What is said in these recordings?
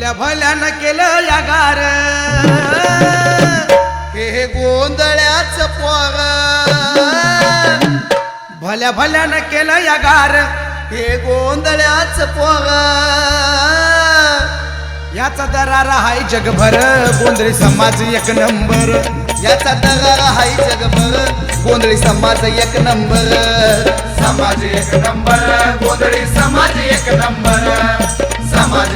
भल्या भल्यानं केलं या गार. हे गोंधळ्याच पोर. भल्या भल्यानं केलं या गार. हे गोंधळ्याच पोर. याचा दरारा हाय जगभर गोंधळी समाज एक नंबर. याचा दरारा हाय जगभर गोंधळी समाज एक नंबर. समाज एक नंबर गोंधळी समाज एक नंबर.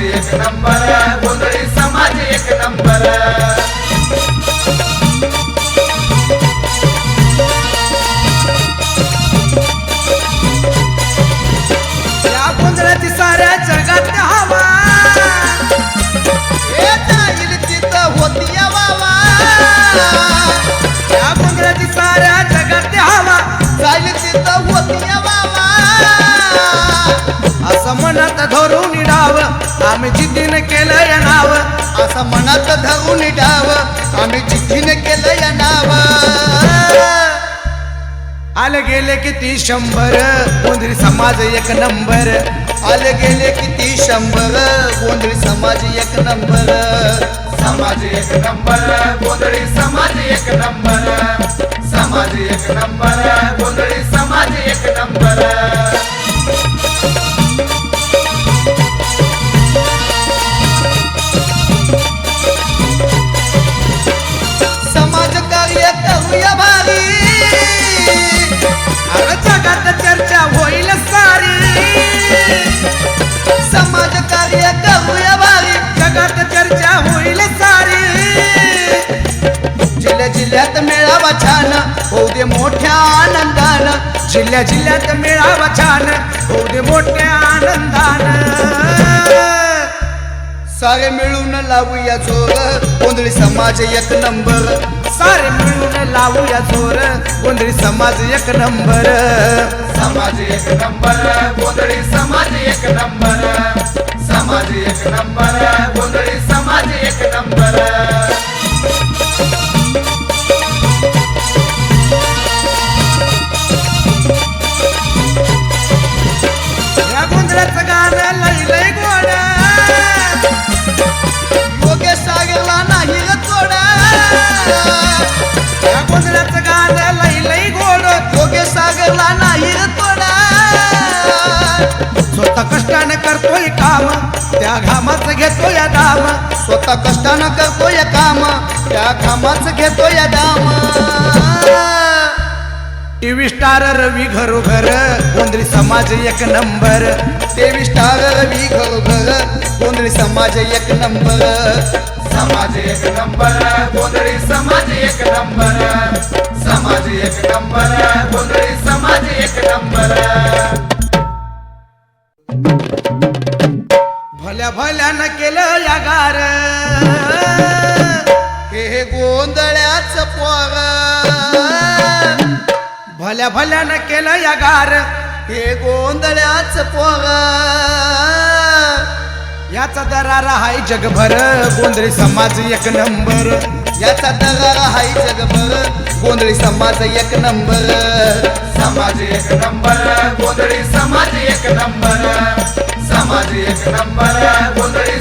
एक नंबर गोंधळी समाज एक नंबर या गोंधळाची साऱ्या जगात हवा. हे तिथं होती वावा या गोंधळाची साऱ्या जगात हवा. जाईल तिथं होती असं आम्ही जिद्दीने केलं या नाव. असं मनात धरून डाव आम्ही जिद्दीने केलं या नाव. आले गेले किती शंभर. गोंधळी समाज एक नंबर. आले गेले किती शंभर. गोंधळी समाज एक नंबर. समाज एक नंबर. गोंधळी समाज एक नंबर. समाज एक नंबर. गोंधळी चर्चा होईल सारी. जिल्ह्या जिल्ह्यात मेळावा छान होऊ दे मोठ्या आनंदान. जिल्ह्या जिल्ह्यात मेळावा छान होऊ दे मोठ्या आनंदान. सारे मिळून लावूया जोर गोंधळी समाज एक नंबर. सारे मिळून लावूया जोर गोंधळी समाज एक नंबर. समाज एक नंबर गोंधळी समाज एक नंबर. समाज एक नंबर. स्वतः कष्टानं करतोय काम त्या घामाचं घेतोय दाम. स्वतः कष्टानं करतोय काम त्या कामाच घेतोय दाम. टीव्ही स्टार रवी घरोघर गोंधळी समाज एक नंबर. टीव्ही स्टार रवी घरोघर गोंधळी समाज एक नंबर. समाज एक नंबर गोंधळी समाज एक नंबर. समाज एक नंबर गोंधळी समाज एक नंबर. भल्या भल्यानं केलं या गार. हे हे गोंधळ्याच पोर. भल्या भल्यानं केलं या गार. हे गोंधळ्याच पोग याचा दरारा हाय जगभर. गोंधळी समाज एक नंबर. याचा दरारा हाय जगभर. गोंधळी समाज एक नंबर. समाज एक नंबर. गोंधळी समाज एक नंबर. समाज एक नंबर. गोंधळी